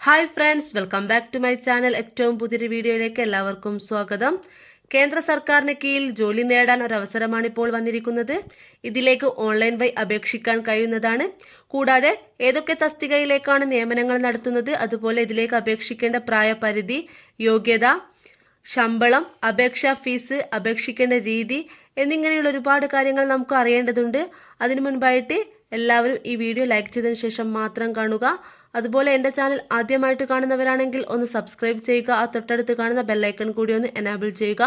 Hi friends welcome back to my channel ഏറ്റവും പുതിയൊരു വീഡിയോയിലേക്ക് എല്ലാവർക്കും സ്വാഗതം. കേന്ദ്ര സർക്കാരിന് കീഴിൽ ജോലി നേടാൻ ഒരു അവസരമാണ് ഇപ്പോൾ വന്നിരിക്കുന്നത്. ഇതിലേക്ക് ഓൺലൈൻ വഴി അപേക്ഷിക്കാൻ കഴിയുന്നതാണ്. കൂടാതെ ഏതൊക്കെ തസ്തികയിലേക്കാണ് നിയമനങ്ങൾ നടത്തുന്നത് അതുപോലെ ഇതിലേക്ക് അപേക്ഷിക്കേണ്ട പ്രായപരിധി യോഗ്യത ശമ്പളം അപേക്ഷാ ഫീസ് അപേക്ഷിക്കേണ്ട രീതി എന്നിങ്ങനെയുള്ള ഒരുപാട് കാര്യങ്ങൾ നമുക്ക് അറിയേണ്ടതുണ്ട്. അതിനു മുൻപായിട്ട് എല്ലാവരും ഈ വീഡിയോ ലൈക്ക് ചെയ്തതിന് ശേഷം മാത്രം കാണുക. അതുപോലെ എന്റെ ചാനൽ ആദ്യമായിട്ട് കാണുന്നവരാണെങ്കിൽ ഒന്ന് സബ്സ്ക്രൈബ് ചെയ്യുക. ആ തൊട്ടടുത്ത് കാണുന്ന ബെല്ലൈക്കൺ കൂടി ഒന്ന് എനാബിൾ ചെയ്യുക.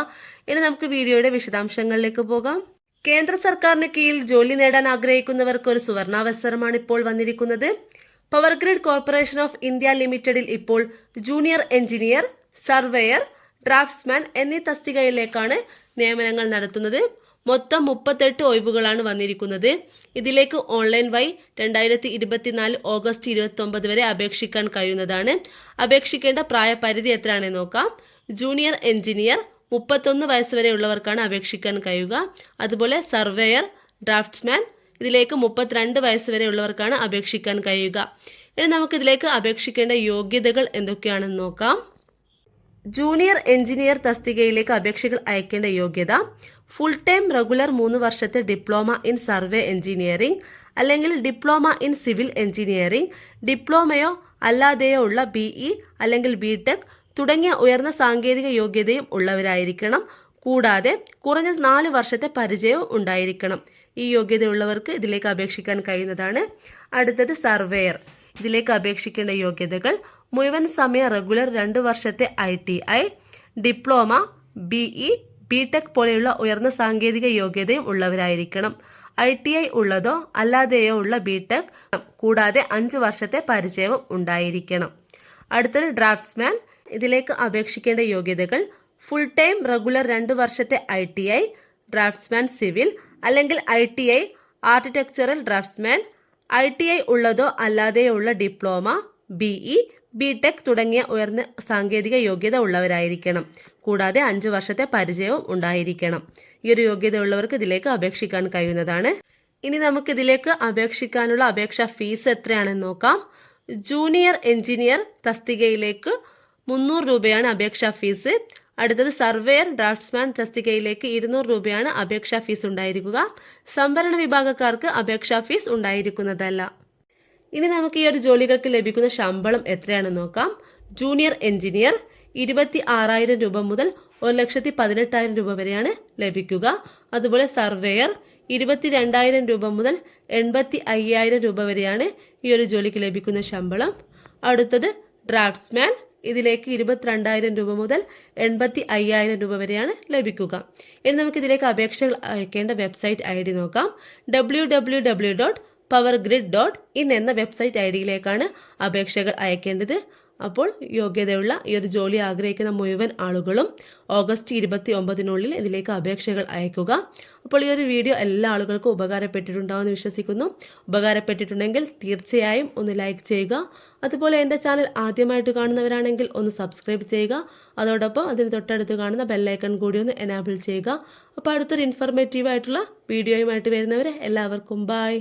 ഇനി നമുക്ക് വീഡിയോയുടെ വിശദാംശങ്ങളിലേക്ക് പോകാം. കേന്ദ്ര സർക്കാരിന് കീഴിൽ ജോലി നേടാൻ ആഗ്രഹിക്കുന്നവർക്ക് ഒരു സുവർണാവസരമാണ് ഇപ്പോൾ വന്നിരിക്കുന്നത്. Power grid corporation of India ലിമിറ്റഡിൽ ഇപ്പോൾ ജൂനിയർ എഞ്ചിനീയർ സർവേയർ ഡ്രാഫ്റ്റ്സ്മാൻ എന്നീ തസ്തികയിലേക്കാണ് നിയമനങ്ങൾ നടത്തുന്നത്. മൊത്തം മുപ്പത്തെട്ട് ഒഴിവുകളാണ് വന്നിരിക്കുന്നത്. ഇതിലേക്ക് ഓൺലൈൻ വഴി രണ്ടായിരത്തി ഇരുപത്തിനാല് ഓഗസ്റ്റ് ഇരുപത്തി ഒമ്പത് വരെ അപേക്ഷിക്കാൻ കഴിയുന്നതാണ്. അപേക്ഷിക്കേണ്ട പ്രായപരിധി എത്രയാണെന്ന് നോക്കാം. ജൂനിയർ എഞ്ചിനീയർ മുപ്പത്തൊന്ന് വയസ്സ് വരെ ഉള്ളവർക്കാണ് അപേക്ഷിക്കാൻ കഴിയുക. അതുപോലെ സർവേയർ ഡ്രാഫ്റ്റ്സ്മാൻ ഇതിലേക്ക് മുപ്പത്തിരണ്ട് വയസ്സ് വരെ ഉള്ളവർക്കാണ് അപേക്ഷിക്കാൻ കഴിയുക. ഇനി നമുക്കിതിലേക്ക് അപേക്ഷിക്കേണ്ട യോഗ്യതകൾ എന്തൊക്കെയാണെന്ന് നോക്കാം. ജൂനിയർ എഞ്ചിനീയർ തസ്തികയിലേക്ക് അപേക്ഷകൾ അയക്കേണ്ട യോഗ്യത ഫുൾ ടൈം റെഗുലർ മൂന്ന് വർഷത്തെ ഡിപ്ലോമ ഇൻ സർവേ എഞ്ചിനീയറിംഗ് അല്ലെങ്കിൽ ഡിപ്ലോമ ഇൻ സിവിൽ എഞ്ചിനീയറിംഗ് ഡിപ്ലോമയോ അല്ലാതെയോ ഉള്ള ബി ഇ അല്ലെങ്കിൽ ബി ടെക് തുടങ്ങിയ ഉയർന്ന സാങ്കേതിക യോഗ്യതയും ഉള്ളവരായിരിക്കണം. കൂടാതെ കുറഞ്ഞ നാല് വർഷത്തെ പരിചയവും ഉണ്ടായിരിക്കണം. ഈ യോഗ്യതയുള്ളവർക്ക് ഇതിലേക്ക് അപേക്ഷിക്കാൻ കഴിയുന്നതാണ് അടുത്തത് സർവേയർ ഇതിലേക്ക് അപേക്ഷിക്കേണ്ട യോഗ്യതകൾ മുഴുവൻ സമയ റെഗുലർ രണ്ട് വർഷത്തെ I T I diploma BE E B tech പോലെയുള്ള ഉയർന്ന സാങ്കേതിക യോഗ്യതയും ഉള്ളവരായിരിക്കണം. ഐ ടി ഐ ഉള്ളതോ അല്ലാതെയോ ഉള്ള ബി ടെക് കൂടാതെ അഞ്ച് വർഷത്തെ പരിചയവും ഉണ്ടായിരിക്കണം. അടുത്തത് ഡ്രാഫ്റ്റ്സ്മാൻ ഇതിലേക്ക് അപേക്ഷിക്കേണ്ട യോഗ്യതകൾ ഫുൾ ടൈം റെഗുലർ രണ്ട് വർഷത്തെ I T I draftsman civil അല്ലെങ്കിൽ I T I architectural draftsman I T I ഉള്ളതോ അല്ലാതെയോ ഉള്ള diploma B E B tech തുടങ്ങിയ ഉയർന്ന സാങ്കേതിക യോഗ്യത ഉള്ളവരായിരിക്കണം. കൂടാതെ അഞ്ച് വർഷത്തെ പരിചയവും ഉണ്ടായിരിക്കണം. ഈ ഒരു യോഗ്യത ഉള്ളവർക്ക് ഇതിലേക്ക് അപേക്ഷിക്കാൻ കഴിയുന്നതാണ്. ഇനി നമുക്ക് ഇതിലേക്ക് അപേക്ഷിക്കാനുള്ള അപേക്ഷാ ഫീസ് എത്രയാണെന്ന് നോക്കാം. ജൂനിയർ എഞ്ചിനീയർ തസ്തികയിലേക്ക് മുന്നൂറ് രൂപയാണ് അപേക്ഷാ ഫീസ്. അടുത്തത് സർവേയർ ഡ്രാഫ്റ്റ്സ്മാൻ തസ്തികയിലേക്ക് ഇരുന്നൂറ് രൂപയാണ് അപേക്ഷാ ഫീസ് ഉണ്ടായിരിക്കുക. സംവരണ വിഭാഗക്കാർക്ക് അപേക്ഷാ ഫീസ് ഉണ്ടായിരിക്കുന്നതല്ല. ഇനി നമുക്ക് ഈ ഒരു ജോലികൾക്ക് ലഭിക്കുന്ന ശമ്പളം എത്രയാണെന്ന് നോക്കാം. ജൂനിയർ എഞ്ചിനീയർ ഇരുപത്തി ആറായിരം രൂപ മുതൽ ഒരു ലക്ഷത്തി പതിനെട്ടായിരം രൂപ വരെയാണ് ലഭിക്കുക. അതുപോലെ സർവേയർ ഇരുപത്തി രണ്ടായിരം രൂപ മുതൽ എൺപത്തി അയ്യായിരം രൂപ വരെയാണ് ഈ ഒരു ജോലിക്ക് ലഭിക്കുന്ന ശമ്പളം. അടുത്തത് ഡ്രാഫ്റ്റ്സ്മാൻ ഇതിലേക്ക് ഇരുപത്തിരണ്ടായിരം രൂപ മുതൽ എൺപത്തി അയ്യായിരം രൂപ വരെയാണ് ലഭിക്കുക. ഇനി നമുക്ക് ഇതിലേക്ക് അപേക്ഷകൾ അയക്കേണ്ട വെബ്സൈറ്റ് ഐ ഡി നോക്കാം. W dot power grid dot in എന്ന വെബ്സൈറ്റ് ഐ ഡിയിലേക്കാണ് അപേക്ഷകൾ അയക്കേണ്ടത്. അപ്പോൾ യോഗ്യതയുള്ള ഈ ഒരു ജോലി ആഗ്രഹിക്കുന്ന മുഴുവൻ ആളുകളും ഓഗസ്റ്റ് ഇരുപത്തി ഒമ്പതിനുള്ളിൽ ഇതിലേക്ക് അപേക്ഷകൾ അയക്കുക. അപ്പോൾ ഈ ഒരു വീഡിയോ എല്ലാ ആളുകൾക്കും ഉപകാരപ്പെട്ടിട്ടുണ്ടാവുമെന്ന് വിശ്വസിക്കുന്നു. ഉപകാരപ്പെട്ടിട്ടുണ്ടെങ്കിൽ തീർച്ചയായും ഒന്ന് ലൈക്ക് ചെയ്യുക. അതുപോലെ എന്റെ ചാനൽ ആദ്യമായിട്ട് കാണുന്നവരാണെങ്കിൽ ഒന്ന് സബ്സ്ക്രൈബ് ചെയ്യുക. അതോടൊപ്പം അതിന് തൊട്ടടുത്ത് കാണുന്ന ബെല്ലൈക്കൺ കൂടി ഒന്ന് എനാബിൾ ചെയ്യുക. അപ്പോൾ അടുത്തൊരു ഇൻഫർമേറ്റീവ് ആയിട്ടുള്ള വീഡിയോയുമായിട്ട് വരുന്നവരെ എല്ലാവർക്കും ബായ്